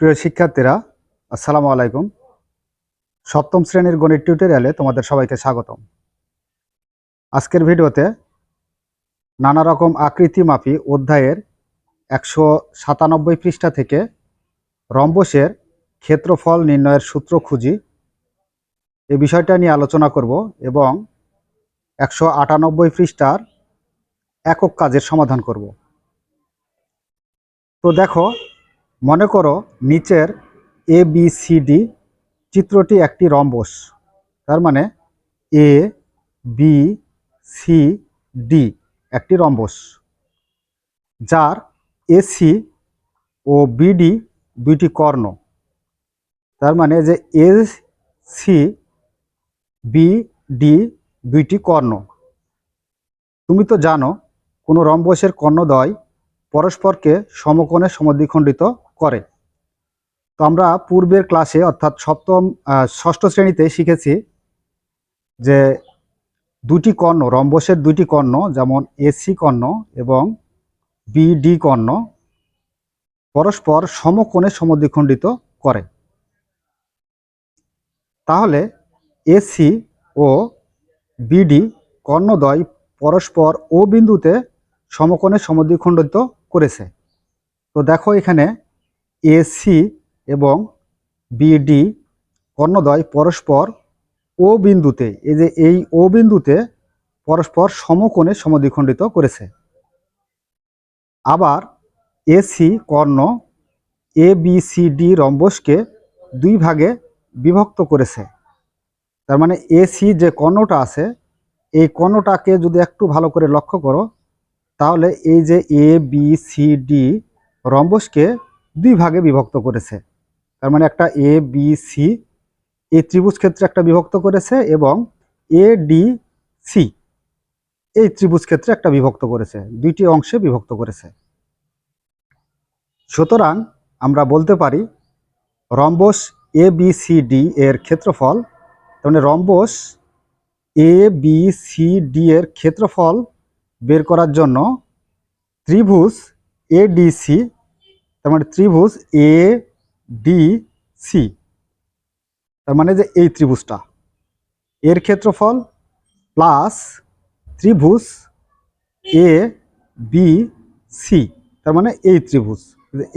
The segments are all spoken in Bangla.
প্রিয় শিক্ষার্থীরা, আসসালামু আলাইকুম। সপ্তম শ্রেণির গণিত টিউটোরিয়ালে তোমাদের সবাইকে স্বাগতম। আজকের ভিডিওতে নানা রকম আকৃতি মাপি অধ্যায়ের একশো সাতানব্বই পৃষ্ঠা থেকে রম্বসের ক্ষেত্রফল নির্ণয়ের সূত্র খুঁজি। এই বিষয়টা নিয়ে আলোচনা করব এবং একশো আটানব্বই পৃষ্ঠার একক কাজের সমাধান করব। তো দেখো মনে করো নিচের এ বি সি ডি চিত্রটি একটি রম্বস। তার মানে এ বি সি ডি একটি রম্বস। যার এসি ও বিডি দুইটি কর্ণ। তার মানে যে এ সি বি ডি দুইটি কর্ণ। তুমি তো জানো, কোনো রম্বসের কর্ণদ্বয় পরস্পরকে সমকোণে সমদ্বিখণ্ডিত করে। তো আমরা পূর্বের ক্লাসে অর্থাৎ সপ্তম ষষ্ঠ শ্রেণীতে শিখেছি যে দুটি কর্ণ, রম্বসের দুটি কর্ণ, যেমন এসি কর্ণ এবং বিডি কর্ণ, পরস্পর সমকোণে সমদ্বিখণ্ডিত করে। তাহলে এসি ও বিডি কর্ণদ্বয় পরস্পর ও বিন্দুতে সমকোণে সমদ্বিখণ্ডিত করেছে। তো দেখো এখানে এসি এবং বিডি কর্ণদ্বয় পরস্পর ও বিন্দুতে, এই যে এই ও বিন্দুতে পরস্পর সমকোণে সমদ্বিখণ্ডিত করেছে। আবার এসি কর্ণ এ বি সি ডি রম্বসকে দুই ভাগে বিভক্ত করেছে। তার মানে এসি যে কর্ণটা আছে, এই কর্ণটাকে যদি একটু ভালো করে লক্ষ্য করো, তাহলে এই যে এ বি সি ডি রম্বসকে দুই ভাগে বিভক্ত করেছে। তার মানে একটা এ বি সি এই ত্রিভুজ ক্ষেত্রে একটা বিভক্ত করেছে এবং এ ডি সি এই ত্রিভুজ ক্ষেত্রে একটা বিভক্ত করেছে। দুইটি অংশে বিভক্ত করেছে। সুতরাং আমরা বলতে পারি rhombus A B C D এর ক্ষেত্রফল, তার মানে rhombus A B C D এর ক্ষেত্রফল বের করার জন্য ত্রিভুজ এ ডি সি তার মানে ত্রিভুজ এ ডি সি তার মানে যে এই ত্রিভুজটা। এর ক্ষেত্রফল প্লাস ত্রিভুজ এ বি সি তার মানে এই ত্রিভুজ।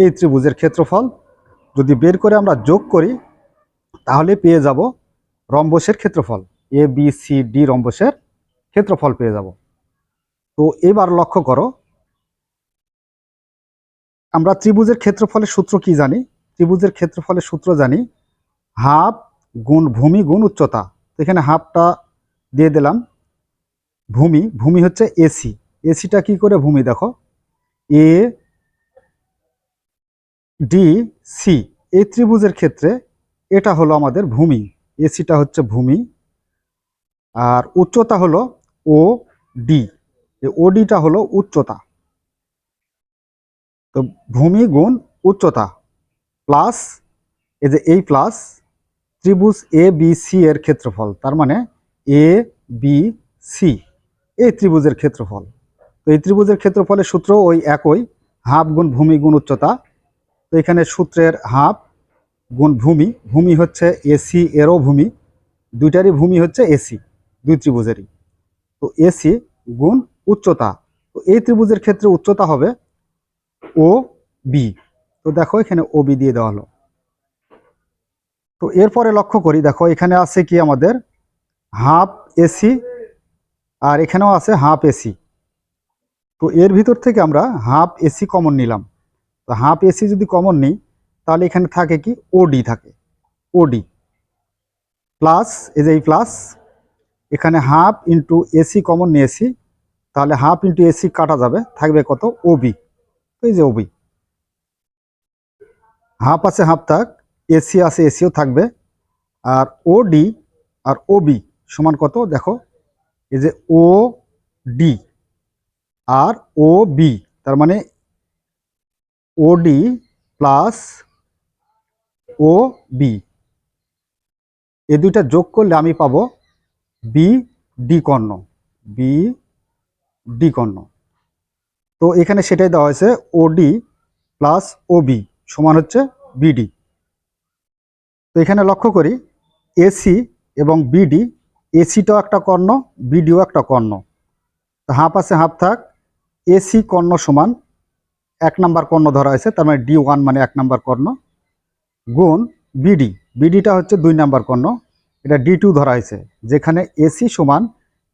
এই ত্রিভুজের ক্ষেত্রফল যদি বের করে আমরা যোগ করি, তাহলে পেয়ে যাব রম্বসের ক্ষেত্রফল। এ বি সি ডি রম্বসের ক্ষেত্রফল পেয়ে যাব। তো এবার লক্ষ্য করো আমরা ত্রিভুজের ক্ষেত্রফলের সূত্র কি জানি? ত্রিভুজের ক্ষেত্রফলের সূত্র জানি হাফ গুণ ভূমি গুণ উচ্চতা। এখানে হাফটা দিয়ে দিলাম। ভূমি ভূমি হচ্ছে এসি এসিটা কি করে? ভূমি দেখো। এ ডি সি এই ত্রিভুজের ক্ষেত্রে এটা হলো আমাদের ভূমি। এসিটা হচ্ছে ভূমি। আর উচ্চতা হলো ও ডি ওডিটা হলো উচ্চতা। তো ভূমি গুণ উচ্চতা প্লাস এই যে এই প্লাস ত্রিভুজ এ বি সি এর ক্ষেত্রফল, তার মানে এ বি সি এই ত্রিভুজের ক্ষেত্রফল। তো এই ত্রিভুজের ক্ষেত্রফলের সূত্র ওই একই, হাফ গুণ ভূমি গুণ উচ্চতা। তো এখানে সূত্রের হাফ গুণ ভূমি ভূমি হচ্ছে এসি এরও ভূমি, দুইটারই ভূমি হচ্ছে এসি দুই ত্রিভুজেরই। তো এসি গুণ উচ্চতা। তো এই ত্রিভুজের ক্ষেত্রে উচ্চতা হবে ও বি। তো দেখো এখানে ও বি দিয়ে দেওয়া হলো। তো এরপরে লক্ষ্য করি, দেখো এখানে আছে কি আমাদের? হাফ এসি আর এখানেও আছে হাফ এসি তো এর ভিতর থেকে আমরা হাফ এসি কমন নিলাম। তো হাফ এসি যদি কমন নিই, তাহলে এখানে থাকে কি? ওডি থাকে। ওডি প্লাস, এই যে এই প্লাস, এখানে হাফ ইন্টু এসি কমন নিয়েছি। তাহলে হাফ ইন্টু এসি কাটা যাবে, থাকবে কত? ওবি এই যে ওবি হাফ আছে, হাফ থাক এসি আছে এসিও থাকবে। আর ও ডি আর ও বি সমান কত? দেখো, এই যে ও ডি আর ও বি তার মানে O D plus O B এই দুইটা যোগ করলে আমি পাবো বি ডি কর্ণ বি ডি কর্ণ। তো এখানে সেটাই দেওয়া হয়েছে ওডি প্লাস ওবি সমান হচ্ছে বিডি তো এখানে লক্ষ্য করি এসি এবং বিডি এসিটাও একটা কর্ণ বিডিও একটা কর্ণ। তো হাফ আছে, হাফ থাক এসি কর্ণ সমান এক নাম্বার কর্ণ ধরা হয়েছে, তার মানে ডি ওয়ান মানে এক নাম্বার কর্ণ, গুণ বিডি বিডিটা হচ্ছে দুই নাম্বার কর্ণ, এটা ডি টু ধরা হয়েছে, যেখানে এসি সমান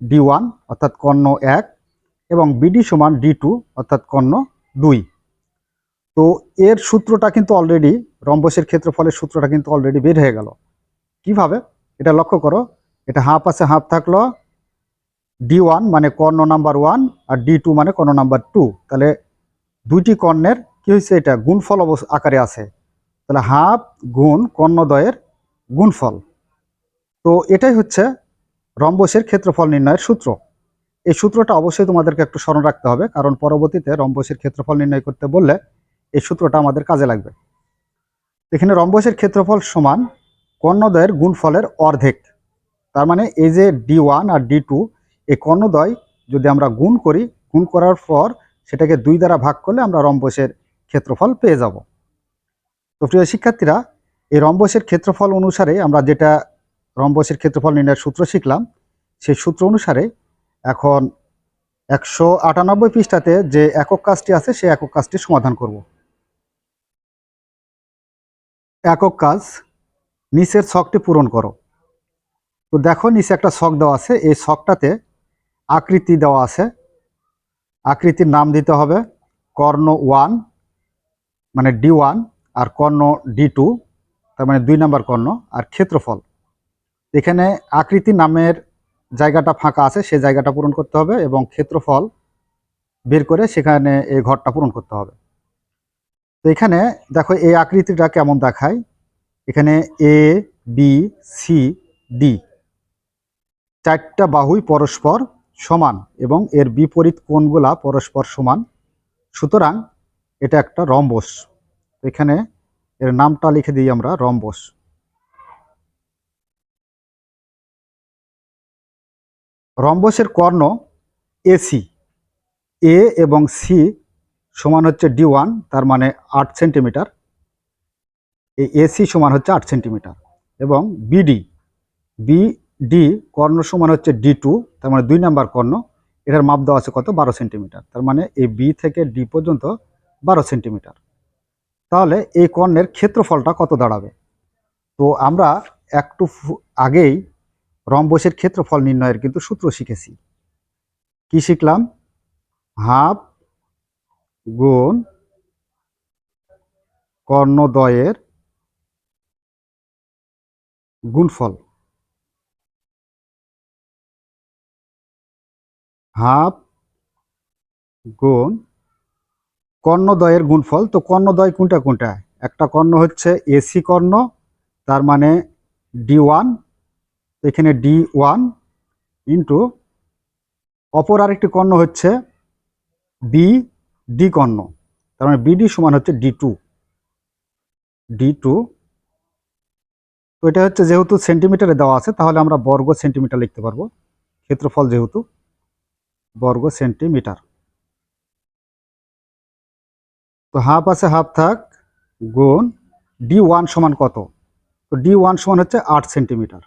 ডি ওয়ান অর্থাৎ কর্ণ এক এবং বিডি সমান ডি টু অর্থাৎ কর্ণ দুই। তো এর সূত্রটা কিন্তু অলরেডি রম্বসের ক্ষেত্রফলের সূত্রটা কিন্তু অলরেডি বের হয়ে গেল। কীভাবে? এটা লক্ষ্য করো। এটা হাফ আছে হাফ থাকল ডি ওয়ান মানে কর্ণ নাম্বার ওয়ান আর ডি টু মানে কর্ণ নাম্বার টু তাহলে দুইটি কর্ণের কি হয়েছে এটা? গুণফল অবস আকারে আছে। তাহলে হাফ গুণ কর্ণদ্বয়ের গুণফল। তো এটাই হচ্ছে রম্বসের ক্ষেত্রফল নির্ণয়ের সূত্র। এই সূত্রটা অবশ্যই তোমাদেরকে একটু স্মরণ রাখতে হবে, কারণ পরবর্তীতে রম্বসের ক্ষেত্রফল নির্ণয় করতে বললে এই সূত্রটা আমাদের কাজে লাগবে। এখানে রম্বসের ক্ষেত্রফল সমান কর্ণদ্বয়ের গুণফলের অর্ধেক। তার মানে এই যে ডি ওয়ান আর ডি টু এই কর্ণদ্বয় যদি আমরা গুণ করি, গুণ করার পর সেটাকে দুই দ্বারা ভাগ করলে আমরা রম্বসের ক্ষেত্রফল পেয়ে যাব। তো প্রিয় শিক্ষার্থীরা, এই রম্বসের ক্ষেত্রফল অনুসারে আমরা যেটা রম্বসের ক্ষেত্রফল নির্ণয়ের সূত্র শিখলাম, সেই সূত্র অনুসারে এখন একশো আটানব্বই পৃষ্ঠাতে যে একক কাজটি আছে, সেই একক কাজটি সমাধান করব। একক কাজ, নিচের ছকটি পূরণ করো। তো দেখো, নিচে একটা ছক দেওয়া আছে। এই ছকটাতে আকৃতি দেওয়া আছে। আকৃতির নাম দিতে হবে কর্ণ ওয়ান মানে ডি ওয়ান, আর কর্ণ ডি টু, তার মানে দুই নাম্বার কর্ণ, আর ক্ষেত্রফল। এখানে আকৃতি নামের জায়গাটা ফাঁকা আছে, সেই জায়গাটা পূরণ করতে হবে এবং ক্ষেত্রফল বের করে সেখানে এই ঘরটা পূরণ করতে হবে। তো এখানে দেখো এই আকৃতিটা কেমন দেখায়? এখানে এ বি সি ডি চারটা বাহুই পরস্পর সমান এবং এর বিপরীত কোণগুলা পরস্পর সমান। সুতরাং এটা একটা রম্বস। এখানে এর নামটা লিখে দিই আমরা, রম্বস। রম্বসের কর্ণ এসি এ এবং সি সমান হচ্ছে ডি ওয়ান তার মানে আট সেন্টিমিটার। এই এসি সমান হচ্ছে আট সেন্টিমিটার এবং বিডি বিডি কর্ণ সমান হচ্ছে ডি টু তার মানে দুই নাম্বার কর্ণ। এটার মাপ দেওয়া আছে কত? বারো সেন্টিমিটার, তার মানে এই বি থেকে ডি পর্যন্ত বারো সেন্টিমিটার। তাহলে এই কর্ণের ক্ষেত্রফলটা কত দাঁড়াবে? তো আমরা একটু আগেই রম্বসের ক্ষেত্রফল নির্ণয়ের কিন্তু সূত্র শিখেছি। কি শিখলাম? হাফ গুণ কর্ণদ্বয়ের গুণফল। হাফ গুণ কর্ণদ্বয়ের গুণফল। তো কর্ণদ্বয় কোনটা কোনটা? একটা কর্ণ হচ্ছে এসি কর্ণ, তার মানে ডি ওয়ান এখানে ডি ওয়ান ইন্টু অপর আরেকটি কর্ণ হচ্ছে বি ডি কর্ণ। তার মানে বিডি সমান হচ্ছে ডি টু ডি টু তো এটা হচ্ছে যেহেতু সেন্টিমিটারে দেওয়া আছে, তাহলে আমরা বর্গ সেন্টিমিটার লিখতে পারব। ক্ষেত্রফল যেহেতু বর্গ সেন্টিমিটার তো হাফ আছে হাফ থাক, গুণ ডি ওয়ান সমান কত? তো ডি ওয়ান সমান হচ্ছে আট সেন্টিমিটার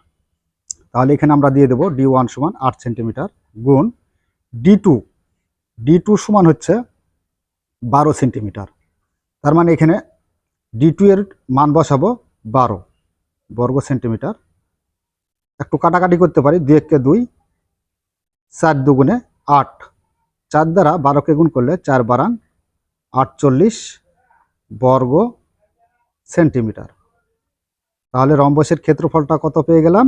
তাহলে এখানে আমরা দিয়ে দেবো ডি ওয়ান সমান আট সেন্টিমিটার গুণ ডি টু ডি টু সমান হচ্ছে বারো সেন্টিমিটার। তার মানে এখানে ডি টু এর মান বসাবো বারো বর্গ সেন্টিমিটার। একটু কাটাকাটি করতে পারি, দুই এককে দুই, চার দুগুণে আট। চার দ্বারা বারোকে গুণ করলে চার বারাং আটচল্লিশ বর্গ সেন্টিমিটার। তাহলে রম্বসের ক্ষেত্রফলটা কত পেয়ে গেলাম?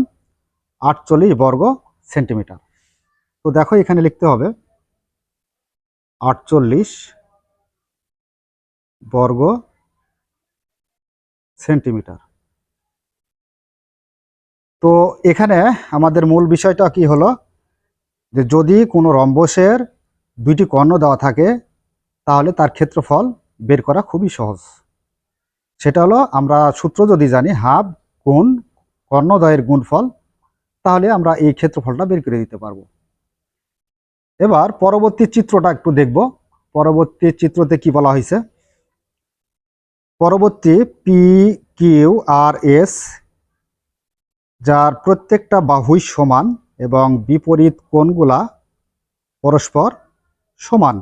আটচল্লিশ বর্গ সেন্টিমিটার। তো দেখো এখানে লিখতে হবে, আটচল্লিশ বর্গ সেন্টিমিটার। তো এখানে আমাদের মূল বিষয়টা কি হলো? যে যদি কোনো রম্বসের দুইটি কর্ণ দেওয়া থাকে, তাহলে তার ক্ষেত্রফল বের করা খুবই সহজ। সেটা হলো, আমরা সূত্র যদি জানি, হাফ গুণ কর্ণদ্বয়ের গুণফল তাহলে আমরা এই ক্ষেত্রফলটা বের করে দিতে পারব। এবার পরবর্তী চিত্রটা একটু দেখব। পরবর্তী চিত্রতে কি বলা হয়েছে? পরবর্তী পি কিউ আর এস যার প্রত্যেকটা বাহুই সমান এবং বিপরীত কোণগুলা পরস্পর সমান।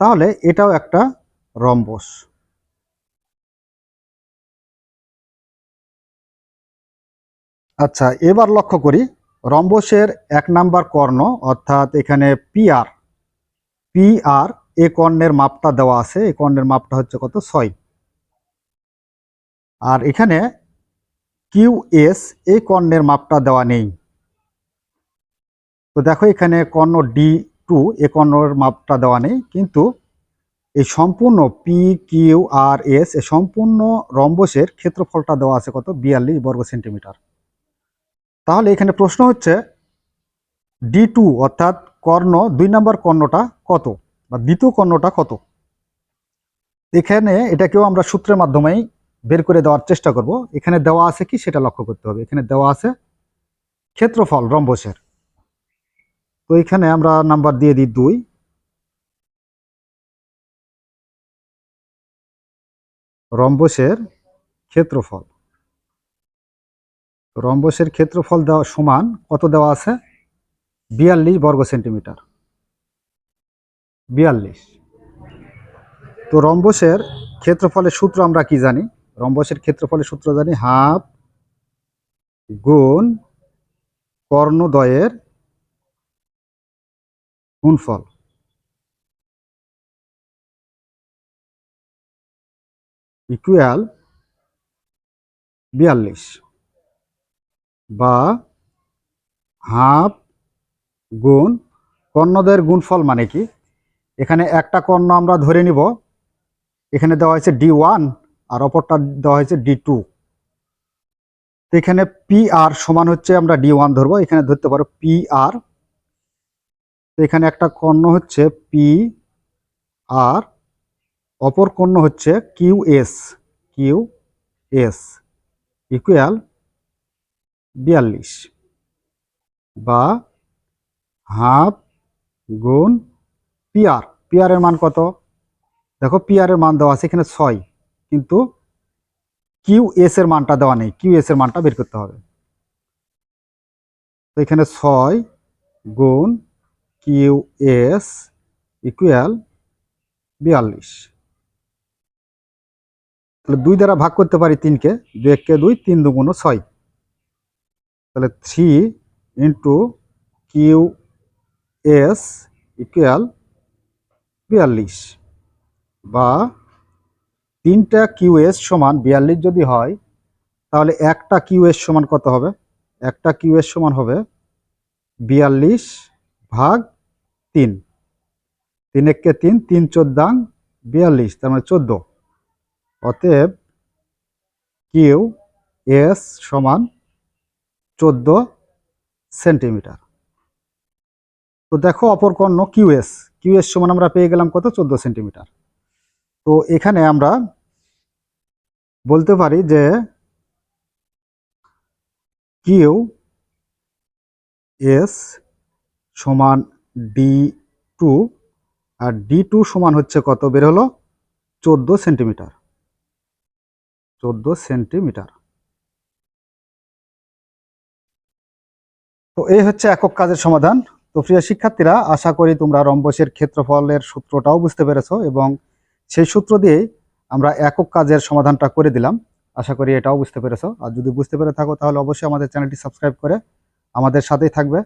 তাহলে এটাও একটা রম্বস। আচ্ছা এবার লক্ষ্য করি। রম্বসের এক নাম্বার কর্ণ, অর্থাৎ এখানে পিআর পিআর, এ কর্ণের মাপটা দেওয়া আছে। এই কর্ণের মাপটা হচ্ছে কত? ছয়। আর এখানে কিউ এস, এ কর্ণের মাপটা দেওয়া নেই। তো দেখো, এখানে কর্ণ ডি টু, এ কর্ণের মাপটা দেওয়া নেই। কিন্তু এই সম্পূর্ণ পি কিউ আর এস, এ সম্পূর্ণ রম্বসের ক্ষেত্রফলটা দেওয়া আছে কত? বিয়াল্লিশ বর্গ সেন্টিমিটার। তাহলে এখানে প্রশ্ন হচ্ছে ডি টু অর্থাৎ কর্ণ, দুই নম্বর কর্ণটা কত? বা দ্বিতীয় কর্ণটা কত? এখানে এটাকেও আমরা সূত্রের মাধ্যমেই বের করে দেওয়ার চেষ্টা করব। এখানে দেওয়া আছে কি? সেটা লক্ষ্য করতে হবে। এখানে দেওয়া আছে ক্ষেত্রফল রম্বসের। তো এখানে আমরা নাম্বার দিয়ে দিই দুই। রম্বসের ক্ষেত্রফল। রম্বসের ক্ষেত্রফল দেওয়া সমান, কত দেওয়া আছে? বিয়াল্লিশ বর্গ সেন্টিমিটার। বিয়াল্লিশ। তো রম্বসের ক্ষেত্রফলের সূত্র আমরা কি জানি? রম্বসের ক্ষেত্রফলের সূত্র জানি হাফ গুণ কর্ণদয়ের গুণফল। ইকুয়াল বিয়াল্লিশ। বা হাফ গুণ কর্ণদের গুণফল মানে কি? এখানে একটা কর্ণ আমরা ধরে নিব। এখানে দেওয়া হয়েছে ডি ওয়ান আর অপরটা দেওয়া হয়েছে ডি টু। তো এখানে পি আর সমান হচ্ছে আমরা ডি ওয়ান ধরবো। এখানে ধরতে পারো পি আর। তো এখানে একটা কর্ণ হচ্ছে পি আর, অপর কর্ণ হচ্ছে Q S. Q S equal বিয়াল্লিশ বা হাফ গুণ পিয়ার। পিআরের মান কত? দেখো পিআরের মান দেওয়া আছে এখানে ছয়, কিন্তু কিউ এস এর মানটা দেওয়া নেই। কিউ এস এর মানটা বের করতে হবে। তো এখানে ছয় গুণ কিউ এস ইকুয়াল বিয়াল্লিশ। তাহলে দুই দ্বারা ভাগ করতে পারি তিনকে, দুই এককে দুই, তিন দুগুণ ছয়। তাহলে three into Q S equal বিয়াল্লিশ বা তিনটা কিউএস সমান বিয়াল্লিশ যদি হয়, তাহলে একটা কিউএস সমান কত হবে? একটা কিউএস সমান হবে বিয়াল্লিশ ভাগ তিন। তিন এককে তিন তিন চোদ্দাং বিয়াল্লিশ, তার মানে চোদ্দ। অতএব কিউ এস সমান চোদ্দ সেন্টিমিটার। তো দেখো অপর কর্ণ কিউএস কিউএস সমান আমরা পেয়ে গেলাম কত? চোদ্দ সেন্টিমিটার। তো এখানে আমরা বলতে পারি যে কিউ এস সমান ডি টু আর ডি টু সমান হচ্ছে কত? বের হলো চোদ্দ সেন্টিমিটার। চোদ্দ সেন্টিমিটার। তো এই হচ্ছে একক কাজের সমাধান। তো প্রিয় শিক্ষার্থীরা, আশা করি তোমরা রম্বসের ক্ষেত্রফলের সূত্রটাও বুঝতে পেরেছ এবং সেই সূত্র দিয়েই আমরা একক কাজের সমাধানটা করে দিলাম। আশা করি এটাও বুঝতে পেরেছ। আর যদি বুঝতে পেরে থাকো, তাহলে অবশ্যই আমাদের চ্যানেলটি সাবস্ক্রাইব করে আমাদের সাথেই থাকবে।